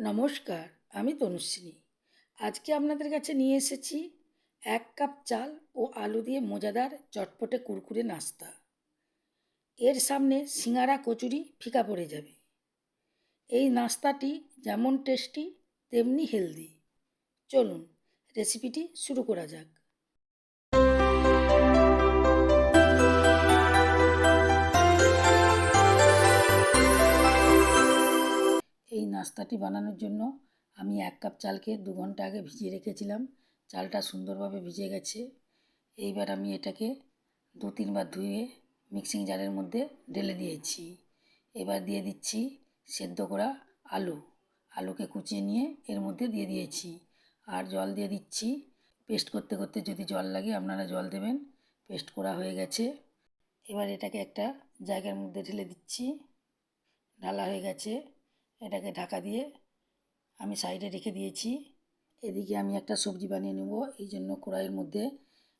নমস্কার, আমি তনুশ্রী। আজকে আপনাদের কাছে নিয়ে এসেছি এক কাপ চাল ও আলু দিয়ে মজাদার চটপটে কুরকুরে নাস্তা। এর সামনে সিঙারা কচুরি ফিকা পড়ে যাবে। এই নাস্তাটি যেমন টেস্টি, তেমনি হেলদি। চলুন, রেসিপিটি শুরু করা যাক। নাস্তাটি বানানোর জন্য আমি এক কাপ চালকে দু ঘণ্টা আগে ভিজিয়ে রেখেছিলাম। চালটা সুন্দরভাবে ভিজে গেছে। এইবার আমি এটাকে দু তিনবার ধুয়ে মিক্সিং জারের মধ্যে ঢেলে দিয়েছি। এবার দিয়ে দিচ্ছি সেদ্ধ করা আলু। আলুকে কুচিয়ে নিয়ে এর মধ্যে দিয়ে দিয়েছি। আর জল দিয়ে দিচ্ছি। পেস্ট করতে করতে যদি জল লাগে আপনারা জল দেবেন। পেস্ট করা হয়ে গেছে। এবার এটাকে একটা জায়গার মধ্যে ঢেলে দিচ্ছি। ঢালা হয়ে গেছে। এটাকে ঢাকা দিয়ে আমি সাইডে রেখে দিয়েছি। এদিকে আমি একটা সবজি বানিয়ে নেব। এই জন্য কড়াইয়ের মধ্যে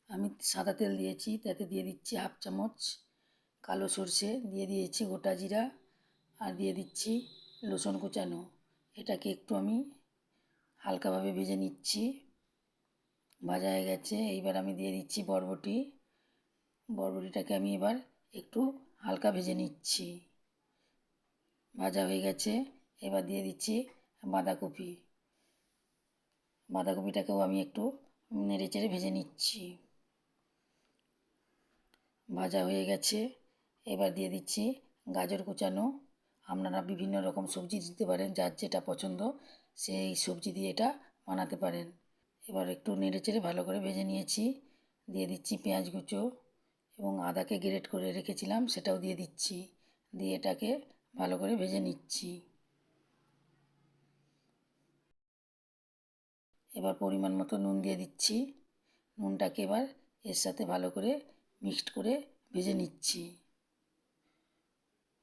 আমি সাদা তেল দিয়েছি। তাতে দিয়ে দিচ্ছি হাফ চামচ কালো সর্ষে, দিয়ে দিয়েছি গোটা জিরা আর দিয়ে দিচ্ছি রসুন কুচানো। এটাকে একটু আমি হালকাভাবে ভেজে নিচ্ছি। ভাজা হয়ে গেছে। এইবার আমি দিয়ে দিচ্ছি বরবটি। বরবটিটাকে আমি এবার একটু হালকা ভেজে নিচ্ছি। ভাজা হয়ে গেছে। এবার দিয়ে দিচ্ছি বাঁধাকপি। বাঁধাকপিটাকেও আমি একটু নেড়ে চেড়ে ভেজে নিচ্ছি। ভাজা হয়ে গেছে। এবার দিয়ে দিচ্ছি গাজর কুচানো। আপনারা বিভিন্ন রকম সবজি দিতে পারেন, যার যেটা পছন্দ সেই সবজি দিয়ে এটা বানাতে পারেন। এবার একটু নেড়ে চেড়ে ভালো করে ভেজে নিয়েছি। দিয়ে দিচ্ছি পেঁয়াজ কুচো এবং আদাকে গ্রেট করে রেখেছিলাম, সেটাও দিয়ে দিচ্ছি। দিয়ে এটাকে ভালো করে ভেজে নিচ্ছি। এবার পরিমাণ মতো নুন দিয়ে দিচ্ছি। নুনটাকে এবার এর সাথে ভালো করে মিক্সড করে ভেজে নিচ্ছি।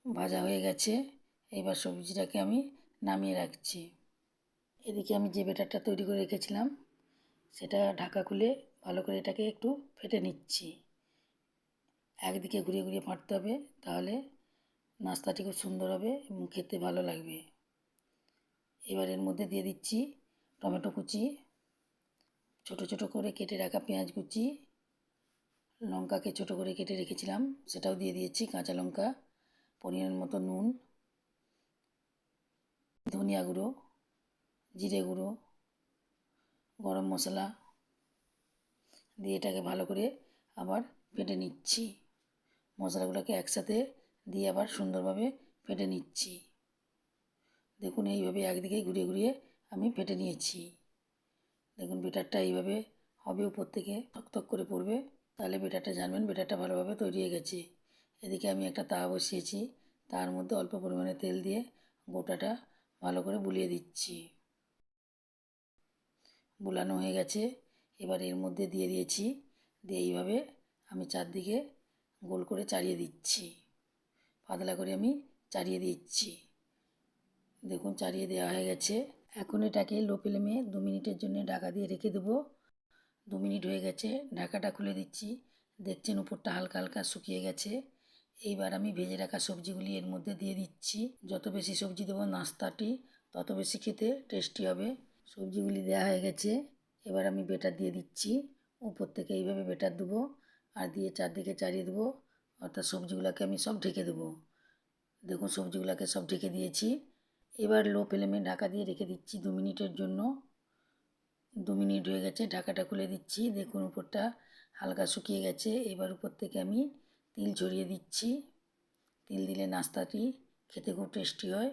ভাজা হয়ে গেছে। এবার সবজিটাকে আমি নামিয়ে রাখছি। এদিকে আমি যে বেটারটা তৈরি করে রেখেছিলাম, সেটা ঢাকা খুলে ভালো করে এটাকে একটু ফেটে নিচ্ছি। একদিকে ঘুরিয়ে ঘুরিয়ে ফাটতে হবে, তাহলে নাস্তাটি খুব সুন্দর হবে এবং খেতে ভালো লাগবে। এবার এর মধ্যে দিয়ে দিচ্ছি টমেটো কুচি ছোট ছোট করে কেটে রাখা পেঁয়াজ কুচি, লঙ্কাকে ছোট করে কেটে রেখেছিলাম, সেটাও দিয়ে দিয়েছি, কাঁচা লঙ্কা পরিমাণ মতো নুন, ধনিয়া গুঁড়ো, জিরে গুঁড়ো, গরম মশলা দিয়ে এটাকে ভালো করে আবার ফেটে নিচ্ছি। মশলাগুলোকে একসাথে দিয়ে আবার সুন্দরভাবে ফেটে নিচ্ছি। দেখুন, এইভাবে একদিকে ঘুরিয়ে ঘুরিয়ে আমি ফেটে নিয়েছি। দেখুন বেটারটা এইভাবে হবে উপর থেকে টকটক করে পড়বে। তাহলে বেটারটা জানবেন বেটারটা ভালোভাবে তৈরি হয়ে গেছে। এদিকে আমি একটা তা বসিয়েছি, তার মধ্যে অল্প পরিমাণে তেল দিয়ে গোটাটা ভালো করে বুলিয়ে দিচ্ছি। বুলানো হয়ে গেছে, এবার এর মধ্যে দিয়ে দিয়েছি, দিয়ে এইভাবে আমি চারদিকে গোল করে চাড়িয়ে দিচ্ছি। পাতলা করে আমি চাড়িয়ে দিচ্ছি। দেখুন চাড়িয়ে দেওয়া হয়ে গেছে। এখন এটাকে লো ফ্লেমে দু মিনিটের জন্য ঢাকা দিয়ে রেখে দেবো। দু মিনিট হয়ে গেছে, ঢাকাটা খুলে দিচ্ছি। দেখছেন উপরটা হালকা হালকা শুকিয়ে গেছে। এইবার আমি ভেজে রাখা সবজিগুলি এর মধ্যে দিয়ে দিচ্ছি। যত বেশি সবজি দেবো নাস্তাটি, তত বেশি খেতে টেস্টি হবে। সবজিগুলি দেওয়া হয়ে গেছে, এবার আমি বেটার দিয়ে দিচ্ছি। উপর থেকে এইভাবে বেটার দেবো আর দিয়ে চারদিকে চারিয়ে দেবো। অর্থাৎ সবজিগুলোকে আমি সব ঢেকে দেবো। দেখুন সবজিগুলোকে সব ঢেকে দিয়েছি। এবার লো ফ্লেমে ঢাকা দিয়ে রেখে দিচ্ছি দু মিনিটের জন্য। দু মিনিট হয়ে গেছে, ঢাকাটা খুলে দিচ্ছি। দেখুন উপরটা হালকা শুকিয়ে গেছে। এবার উপর থেকে আমি তিল ছড়িয়ে দিচ্ছি। তিল দিলে নাস্তাটি খেতে খুব টেস্টি হয়।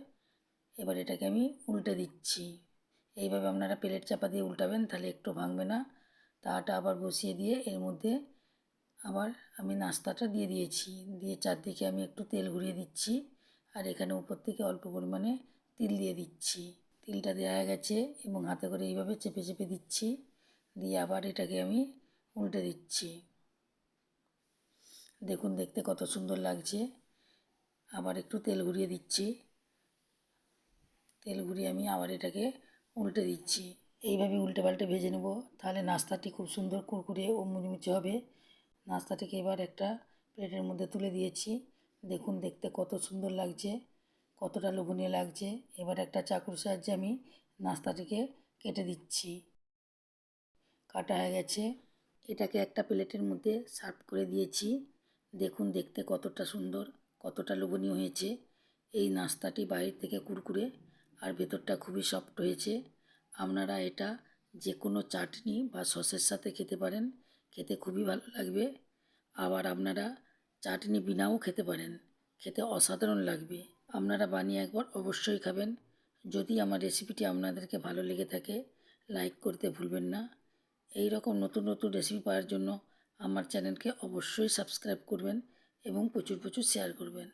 এবার এটাকে আমি উল্টে দিচ্ছি। এইভাবে আপনারা প্লেট চাপা দিয়ে উল্টাবেন, তাহলে একটু ভাঙবে না। তাটা আবার বসিয়ে দিয়ে এর মধ্যে আবার আমি নাস্তাটা দিয়ে দিয়েছি। দিয়ে চারদিকে আমি একটু তেল ঘুরিয়ে দিচ্ছি। আর এখানে উপর থেকে অল্প পরিমাণে তিল দিয়ে দিচ্ছি। তিলটা দেওয়া হয়ে গেছে এবং হাতে করে এইভাবে চেপে চেপে দিচ্ছি। দিয়ে আবার এটাকে আমি উল্টে দিচ্ছি। দেখুন, দেখতে কত সুন্দর লাগছে। আবার একটু তেল ঘুরিয়ে দিচ্ছি। তেল ঘুরিয়ে আমি আবার এটাকে উল্টে দিচ্ছি। এইভাবে উল্টে পাল্টে ভেজে নেব। তাহলে নাস্তাটি খুব সুন্দর কুরকুরে ও মুচমুচে হবে। নাস্তাটিকে এবার একটা প্লেটের মধ্যে তুলে দিয়েছি। দেখুন, দেখতে কত সুন্দর লাগছে। কতটা লোভনীয় লাগছে? এবার একটা চাকুর সাহায্যে আমি নাস্তাটিকে কেটে দিচ্ছি। কাটা হয়ে গেছে। এটাকে একটা প্লেটের মধ্যে সার্ভ করে দিয়েছি। দেখুন, দেখতে কতটা সুন্দর, কতটা লোভনীয় হয়েছে। এই নাস্তাটি বাইরে থেকে কুরকুরে আর ভেতরটা খুবই সফট হয়েছে। আপনারা এটা যে কোনো চাটনি বা সসের সাথে খেতে পারেন। খেতে খুবই ভালো লাগবে। আবার আপনারা চাটনি বিনাও খেতে পারেন। খেতে অসাধারণ লাগবে। আপনারা বানিয়ে একবার অবশ্যই খাবেন। যদি আমার রেসিপিটি আপনাদেরকে ভালো লেগে থাকে, লাইক করতে ভুলবেন না। এই রকম নতুন নতুন রেসিপি পাওয়ার জন্য আমার চ্যানেলকে অবশ্যই সাবস্ক্রাইব করবেন এবং প্রচুর প্রচুর শেয়ার করবেন।